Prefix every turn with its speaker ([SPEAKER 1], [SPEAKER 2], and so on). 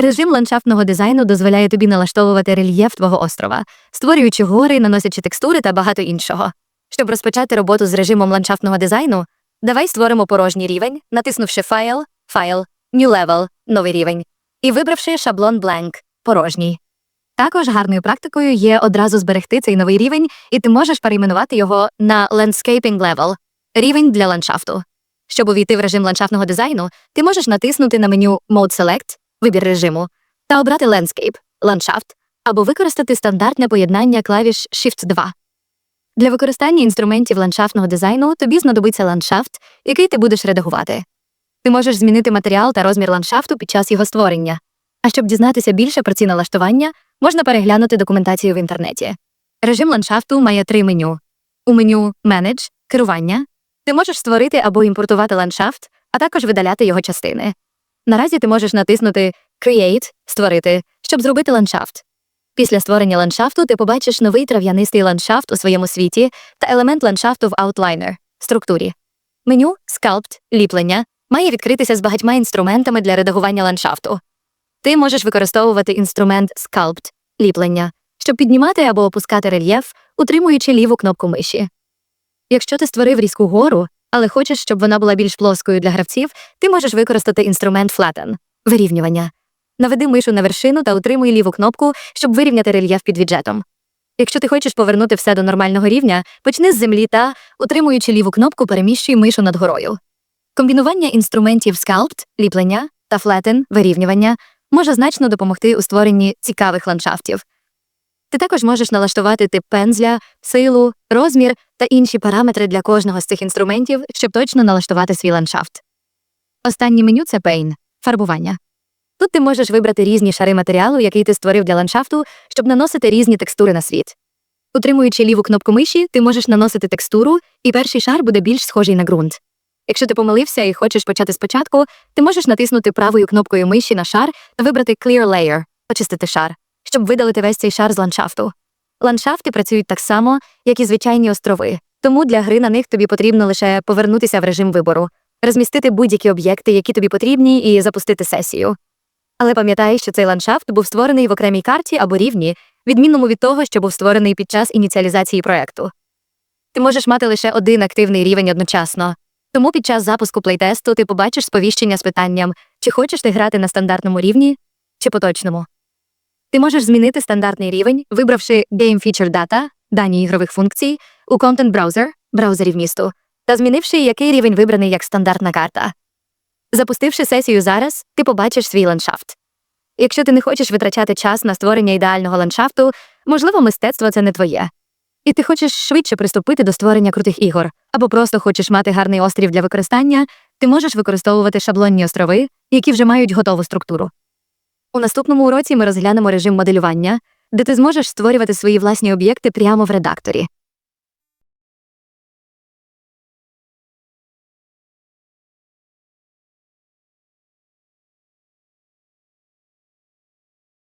[SPEAKER 1] Режим ландшафтного дизайну дозволяє тобі налаштовувати рельєф твого острова, створюючи гори, наносячи текстури та багато іншого. Щоб розпочати роботу з режимом ландшафтного дизайну, давай створимо порожній рівень, натиснувши Файл, Файл, New Level, новий рівень, і вибравши шаблон Blank, порожній. Також гарною практикою є одразу зберегти цей новий рівень, і ти можеш перейменувати його на Landscaping Level – рівень для ландшафту. Щоб увійти в режим ландшафтного дизайну, ти можеш натиснути на меню Mode Select – вибір режиму, та обрати Landscape – ландшафт, або використати стандартне поєднання клавіш Shift-2. Для використання інструментів ландшафтного дизайну тобі знадобиться ландшафт, який ти будеш редагувати. Ти можеш змінити матеріал та розмір ландшафту під час його створення. А щоб дізнатися більше про ці налаштування, можна переглянути документацію в інтернеті. Режим ландшафту має три меню. У меню Manage – керування. Ти можеш створити або імпортувати ландшафт, а також видаляти його частини. Наразі ти можеш натиснути Create – створити, щоб зробити ландшафт. Після створення ландшафту ти побачиш новий трав'янистий ландшафт у своєму світі та елемент ландшафту в Outliner – структурі. Меню Sculpt – ліплення має відкритися з багатьма інструментами для редагування ландшафту. Ти можеш використовувати інструмент Sculpt – ліплення, щоб піднімати або опускати рельєф, утримуючи ліву кнопку миші. Якщо ти створив різку гору, але хочеш, щоб вона була більш плоскою для гравців, ти можеш використати інструмент Flatten – вирівнювання. Наведи мишу на вершину та утримуй ліву кнопку, щоб вирівняти рельєф під віджетом. Якщо ти хочеш повернути все до нормального рівня, почни з землі та, утримуючи ліву кнопку, переміщуй мишу над горою. Комбінування інструментів Sculpt – ліплення та Flatten – вирівнювання може значно допомогти у створенні цікавих ландшафтів. Ти також можеш налаштувати тип пензля, силу, розмір та інші параметри для кожного з цих інструментів, щоб точно налаштувати свій ландшафт. Останнє меню це Paint – фарбування. Тут ти можеш вибрати різні шари матеріалу, який ти створив для ландшафту, щоб наносити різні текстури на світ. Утримуючи ліву кнопку миші, ти можеш наносити текстуру, і перший шар буде більш схожий на ґрунт. Якщо ти помилився і хочеш почати спочатку, ти можеш натиснути правою кнопкою миші на шар та вибрати Clear Layer – очистити шар, щоб видалити весь цей шар з ландшафту. Ландшафти працюють так само, як і звичайні острови, тому для гри на них тобі потрібно лише повернутися в режим вибору, розмістити будь-які об'єкти, які тобі потрібні, і запустити сесію. Але пам'ятай, що цей ландшафт був створений в окремій карті або рівні, відмінному від того, що був створений під час ініціалізації проекту. Ти можеш мати лише один активний рівень одночасно. Тому під час запуску плейтесту ти побачиш сповіщення з питанням, чи хочеш ти грати на стандартному рівні, чи поточному. Ти можеш змінити стандартний рівень, вибравши Game Feature Data, дані ігрових функцій, у Content Browser, браузері вмісту, та змінивши, який рівень вибраний як стандартна карта. Запустивши сесію зараз, ти побачиш свій ландшафт. Якщо ти не хочеш витрачати час на створення ідеального ландшафту, можливо, мистецтво це не твоє. І ти хочеш швидше приступити до створення крутих ігор, або просто хочеш мати гарний острів для використання, ти можеш використовувати шаблонні острови, які вже мають готову структуру. У наступному уроці ми розглянемо режим моделювання, де ти зможеш створювати свої власні об'єкти прямо в редакторі.